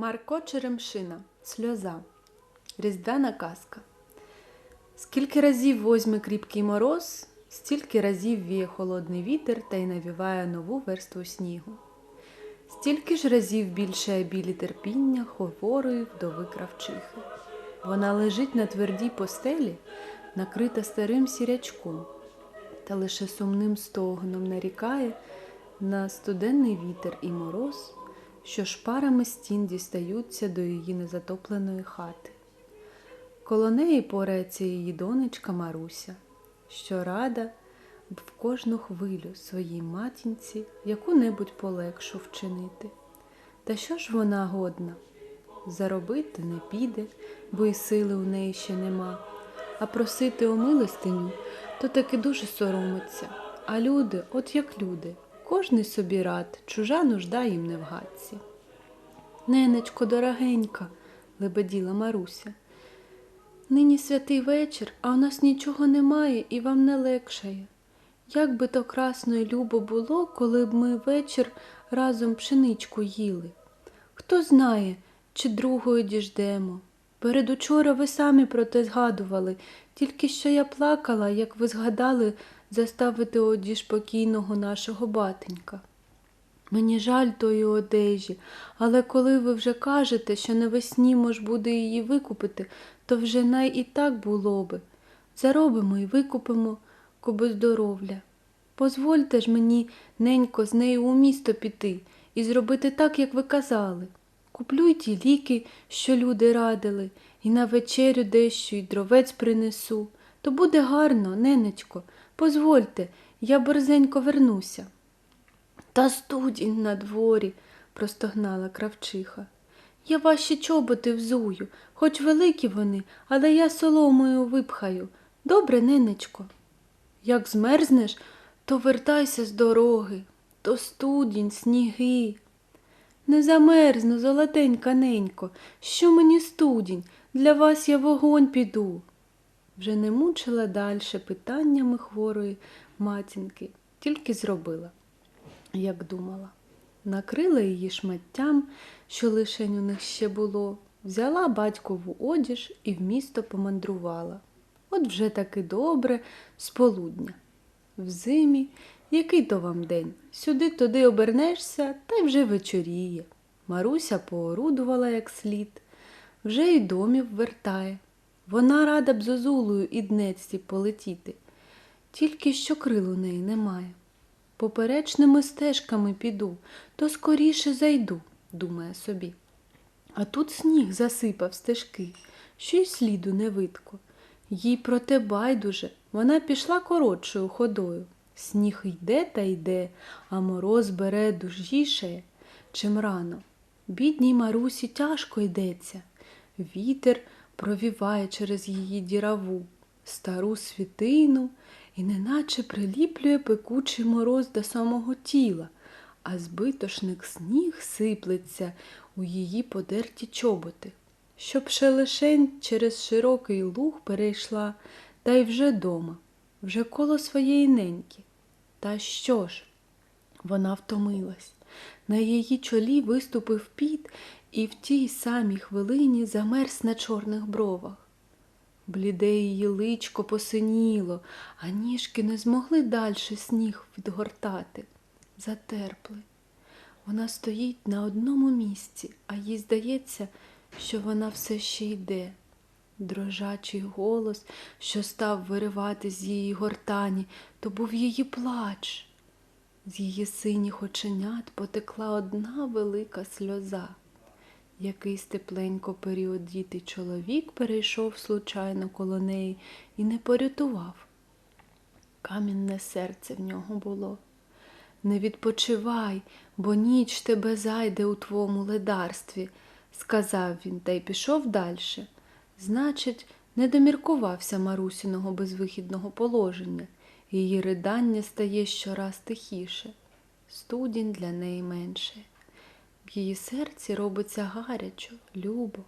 Марко Черемшина. Сльоза. Різдвяна казка. Скільки разів возьме кріпкий мороз, стільки разів віє холодний вітер та й навіває нову верству снігу. Стільки ж разів більше білі терпіння хворої вдови кравчихи. Вона лежить на твердій постелі, накрита старим сірячком, та лише сумним стогоном нарікає на студенний вітер і мороз, що шпарами стін дістаються до її незатопленої хати. Коло неї порається її донечка Маруся, що рада б в кожну хвилю своїй матінці яку-небудь полегшу вчинити. Та що ж вона годна? Заробити не піде, бо й сили у неї ще нема, а просити о милостиню, то таки дуже соромиться. А люди, от як люди, кожний собі рад, чужа нужда їм не в гадці. Ненечко, дорогенька, лебеділа Маруся. Нині святий вечір, а у нас нічого немає і вам не легшає. Як би то красно і любо було, коли б ми вечір разом пшеничку їли. Хто знає, чи другою діждемо. Передучора ви самі про те згадували, тільки що я плакала, як ви згадали заставити одіж покійного нашого батенька. Мені жаль тої одежі, але коли ви вже кажете, що навесні мож буде її викупити, то вже най і так було би. Заробимо і викупимо, коби здоров'я. Позвольте ж мені, ненько, з нею у місто піти і зробити так, як ви казали. Куплю й ті ліки, що люди радили, і на вечерю дещо, і дровець принесу. То буде гарно, ненечко. Позвольте, я борзенько вернуся. Та студінь на дворі, простогнала кравчиха. Я ваші чоботи взую, хоч великі вони, але я соломою випхаю. Добре, ненечко. Як змерзнеш, то вертайся з дороги, то студінь, сніги. Не замерзну, золотенька ненько, що мені студінь, для вас я вогонь піду. Вже не мучила дальше питаннями хворої матінки, тільки зробила, як думала. Накрила її шматтям, що лишень у них ще було, взяла батькову одіж і в місто помандрувала. От вже таки добре, з полудня. В зимі, який то вам день? Сюди туди обернешся, та й вже вечоріє. Маруся поорудувала як слід, вже й домів вертає. Вона рада б зозулею і днецьці полетіти, тільки що крил у неї немає. Поперечними стежками піду, то скоріше зайду, думає собі. А тут сніг засипав стежки, що й сліду не видко. Їй проте байдуже, вона пішла коротшою ходою. Сніг йде та йде, а мороз бере дужіше, чим рано. Бідній Марусі тяжко йдеться. Вітер провіває через її діраву, стару світину і неначе приліплює пекучий мороз до самого тіла, а збитошник сніг сиплеться у її подерті чоботи. Щоб ще лишень через широкий луг перейшла, та й вже дома, вже коло своєї неньки. Та що ж? Вона втомилась. На її чолі виступив піт і в тій самій хвилині замерз на чорних бровах. Бліде її личко посиніло, а ніжки не змогли дальше сніг відгортати. Затерпли. Вона стоїть на одному місці, а їй здається, що вона все ще йде. Дрожачий голос, що став виривати з її гортані, то був її плач. З її синіх оченят потекла одна велика сльоза. Якийсь тепленько періодітий чоловік перейшов случайно коло неї і не порятував. Камінне серце в нього було. Не відпочивай, бо ніч тебе зайде у твому ледарстві, сказав він та й пішов дальше. Значить, не доміркувався Марусіного безвихідного положення, її ридання стає щораз тихіше, студінь для неї менше. В її серці робиться гарячо, любо.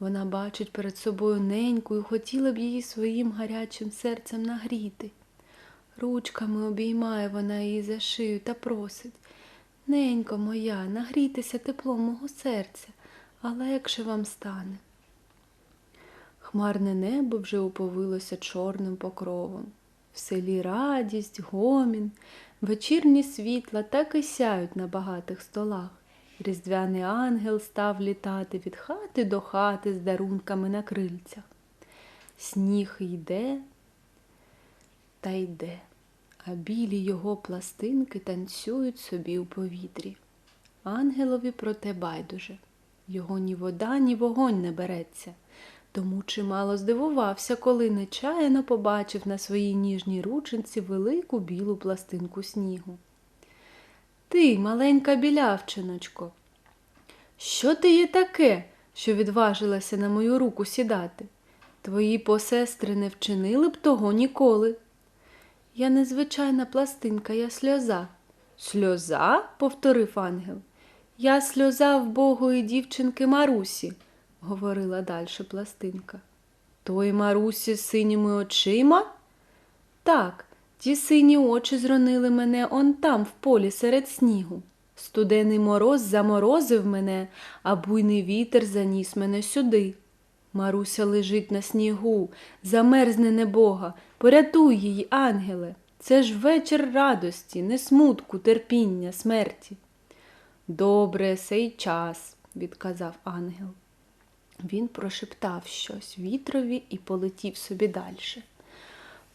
Вона бачить перед собою неньку і хотіла б її своїм гарячим серцем нагріти. Ручками обіймає вона її за шию та просить Ненько моя, нагрійтеся теплом мого серця, а легше вам стане. Хмарне небо вже уповилося чорним покровом. В селі радість, гомін, вечірні світла так і сяють на багатих столах. Різдвяний ангел став літати від хати до хати з дарунками на крильцях. Сніг йде та йде, а білі його пластинки танцюють собі у повітрі. Ангелові проте байдуже. Його ні вода, ні вогонь не береться. Тому чимало здивувався, коли нечаяно побачив на своїй ніжній рученці велику білу пластинку снігу. Ти, маленька білявчиночко, що ти є таке, що відважилася на мою руку сідати? Твої посестри не вчинили б того ніколи. Я незвичайна пластинка, я сльоза. Сльоза? повторив ангел. Я сльоза вбогої дівчинки Марусі, говорила далі пластинка. Тої Марусі з синіми очима? Так, ті сині очі зронили мене он там, в полі серед снігу. Студений мороз заморозив мене, а буйний вітер заніс мене сюди. Маруся лежить на снігу, замерзне небога, порятуй її, ангеле. Це ж вечір радості, не смутку, терпіння, смерті. Добре, сей час, відказав ангел. Він прошептав щось вітрові і полетів собі далі.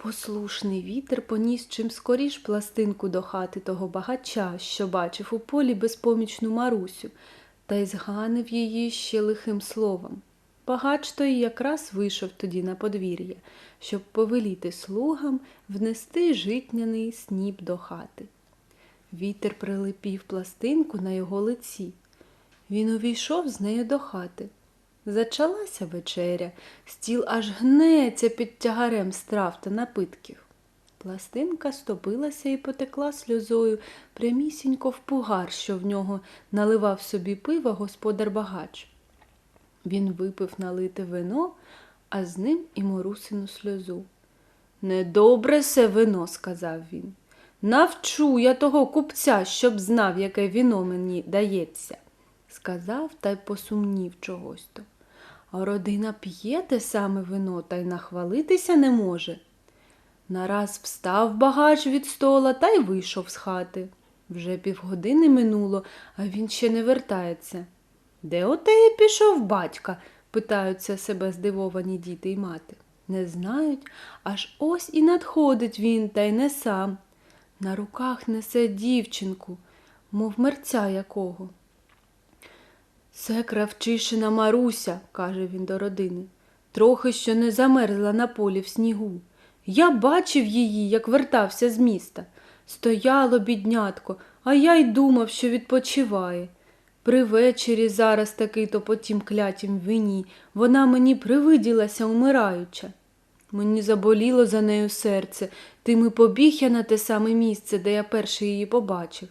Послушний вітер поніс чим скоріш пластинку до хати того багача, що бачив у полі безпомічну Марусю, та й зганив її ще лихим словом. Багач той якраз вийшов тоді на подвір'я, щоб повеліти слугам внести житняний сніп до хати. Вітер прилепів пластинку на його лиці. Він увійшов з нею до хати. Зачалася вечеря, стіл аж гнеться під тягарем страв та напитків. Пластинка стопилася і потекла сльозою прямісінько в пугар, що в нього наливав собі пива господар багач. Він випив налите вино, а з ним і морусину сльозу. Недобре се вино, сказав він. Навчу я того купця, щоб знав, яке віно мені дається, сказав та й посумнів чогось то. Родина п'є те саме вино та й нахвалитися не може. Нараз встав багач від стола та й вийшов з хати. Вже півгодини минуло, а він ще не вертається. Де отеє пішов батька? питаються себе здивовані діти й мати. Не знають, аж ось і надходить він, та й не сам. На руках несе дівчинку, мов мерця якого. Це кравчишина Маруся, каже він до родини, трохи що не замерзла на полі в снігу. Я бачив її, як вертався з міста. Стояло, біднятко, а я й думав, що відпочиває. При вечері зараз такий то по тім клятім вині вона мені привиділася умираюча. Мені заболіло за нею серце, тим і побіг я на те саме місце, де я перше її побачив.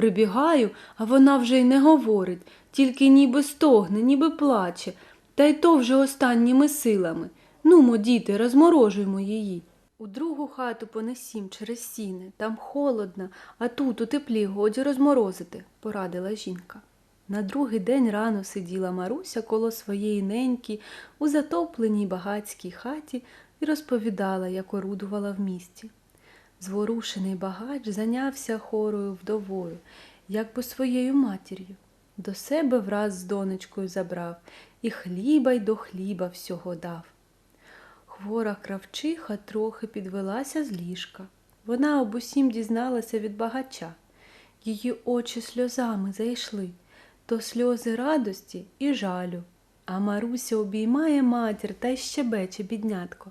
Прибігаю, а вона вже й не говорить, тільки ніби стогне, ніби плаче, та й то вже останніми силами. Нумо, діти, розморожуємо її. У другу хату понесім через сіни, там холодно, а тут у теплі годі розморозити, порадила жінка. На другий день рано сиділа Маруся коло своєї неньки у затопленій багацькій хаті і розповідала, як орудувала в місті. Зворушений багач зайнявся хорою вдовою, як би своєю матір'ю. До себе враз з донечкою забрав і хліба й до хліба всього дав. Хвора кравчиха трохи підвелася з ліжка. Вона об усім дізналася від багача. Її очі сльозами зайшли, то сльози радості і жалю. А Маруся обіймає матір та й щебече біднятко.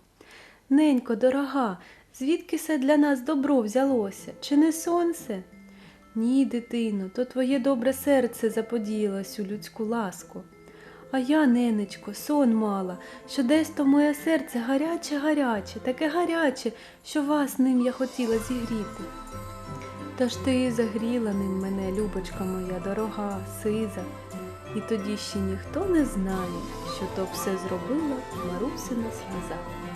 Ненько, дорога, звідки се для нас добро взялося? Чи не сонце? Ні, дитино, то твоє добре серце заподіялось у людську ласку. А я, ненечко, сон мала, що десь то моє серце гаряче, гаряче, таке гаряче, що вас ним я хотіла зігріти. Та ж ти загріла ним мене, любочка моя дорога, сиза, і тоді ще ніхто не знає, що то все зробила Марусина сльоза.